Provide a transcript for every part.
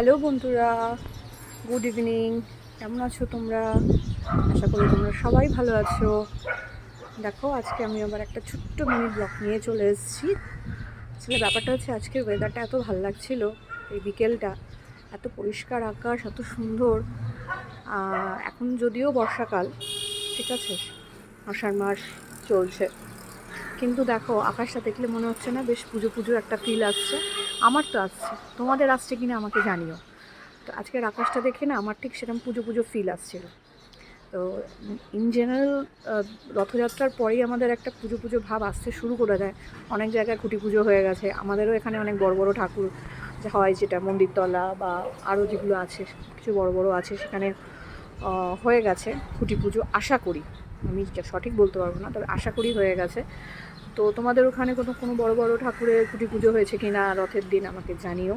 Hello বন্ধুরা, good evening. কেমন আছো তোমরা? আশা করি তোমরা সবাই ভালো আছো। দেখো, আজকে আমি আবার একটা ছোট্ট মিনি ব্লগ নিয়ে চলে এসেছি। আসলে ব্যাপারটা হচ্ছে আজকের ওয়েদারটা এত ভালো লাগছিল, এই বিকেলটা। এত পরিষ্কার আকাশ, এত সুন্দর। এখন যদিও বর্ষাকাল, ঠিক আছে? আষাঢ় মাস চলছে। কিন্তু দেখো, আকাশটা দেখলে মনে হচ্ছে না বেশ পুজো পুজো একটা ফিল আসছে। আমার তো আসছে। তোমাদের আসছে কিনা আমাকে জানিও। তো আজকের আকাশটা দেখে না আমার ঠিক সেরকম পুজো পুজো ফিল আসছিল। তো ইন জেনারেল রথযাত্রার পরেই আমাদের একটা পুজো পুজো ভাব আসতে শুরু করে দেয়। অনেক জায়গায় খুঁটি পুজো হয়ে গেছে। আমাদেরও এখানে অনেক বড় বড় ঠাকুর হয় যেটা মন্দিরতলা বা আরও যেগুলো আছে, কিছু বড় বড় আছে সেখানে হয়ে গেছে খুঁটি পুজো, আশা করি। আমি সঠিক বলতে পারব না, তবে আশা করি হয়ে গেছে। তো তোমাদের ওখানে কোনো কোনো বড় বড় ঠাকুরের কুটি পুজো হয়েছে কি না রথের দিন আমাকে জানিও।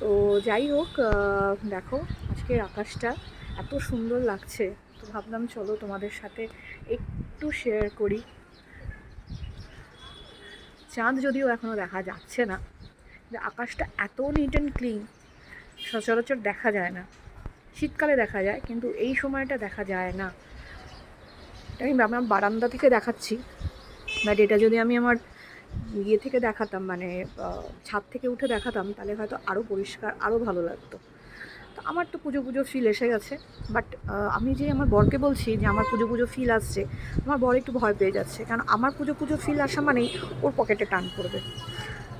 তো যাই হোক দেখো আজকের আকাশটা এত সুন্দর লাগছে, তো ভাবলাম চলো তোমাদের সাথে একটু শেয়ার করি। চাঁদ যদিও এখনও দেখা যাচ্ছে না যে আকাশটা এত নিট অ্যান্ড ক্লিন সচরাচর দেখা যায় না। শীতকালে দেখা যায়, কিন্তু এই সময়টা দেখা যায় না। আমি আমার বারান্দা থেকে দেখাচ্ছি। বাট এটা যদি আমি আমার ইয়ে থেকে দেখাতাম মানে ছাদ থেকে উঠে দেখাতাম, তাহলে হয়তো আরও পরিষ্কার আরও ভালো লাগতো। তো আমার তো পুজো পুজো ফিল এসে গেছে। বাট আমি যে আমার বরকে বলছি যে আমার পুজো পুজো ফিল আসছে, আমার বর একটু ভয় পেয়ে যাচ্ছে। কারণ আমার পুজো পুজো ফিল আসা মানেই ওর পকেটে টান পড়বে।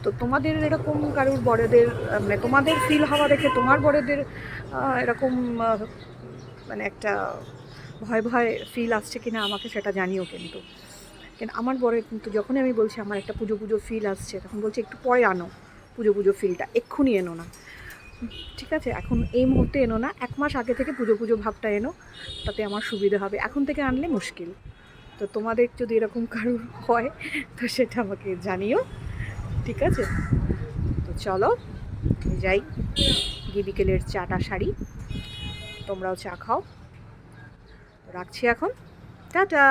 তো তোমাদের এরকম কারোর বড়দের মানে তোমাদের ফিল হওয়া দেখে তোমার বড়দের এরকম মানে একটা ভয় ভয় ফিল আসছে কিনা আমাকে সেটা জানিও কিন্তু। কিন্তু আমার বরে কিন্তু যখনই আমি বলছি আমার একটা পুজো পুজো ফিল আসছে, তখন বলছে একটু পরে আনো পুজো পুজো ফিলটা এক্ষুনি এনো না। ঠিক আছে, এখন এই মুহূর্তে এনো না, এক মাস আগে থেকে পুজো পুজো ভাবটা এনো, তাতে আমার সুবিধা হবে। এখন থেকে আনলে মুশকিল। তো তোমাদের যদি এরকম কারোর হয়, তো সেটা আমাকে জানিও। ঠিক আছে? তো চলো যাই। গিয়ে বিকেলের চাটা শাড়ি তোমরাও চা খাও। রাখছি এখন। টাটা!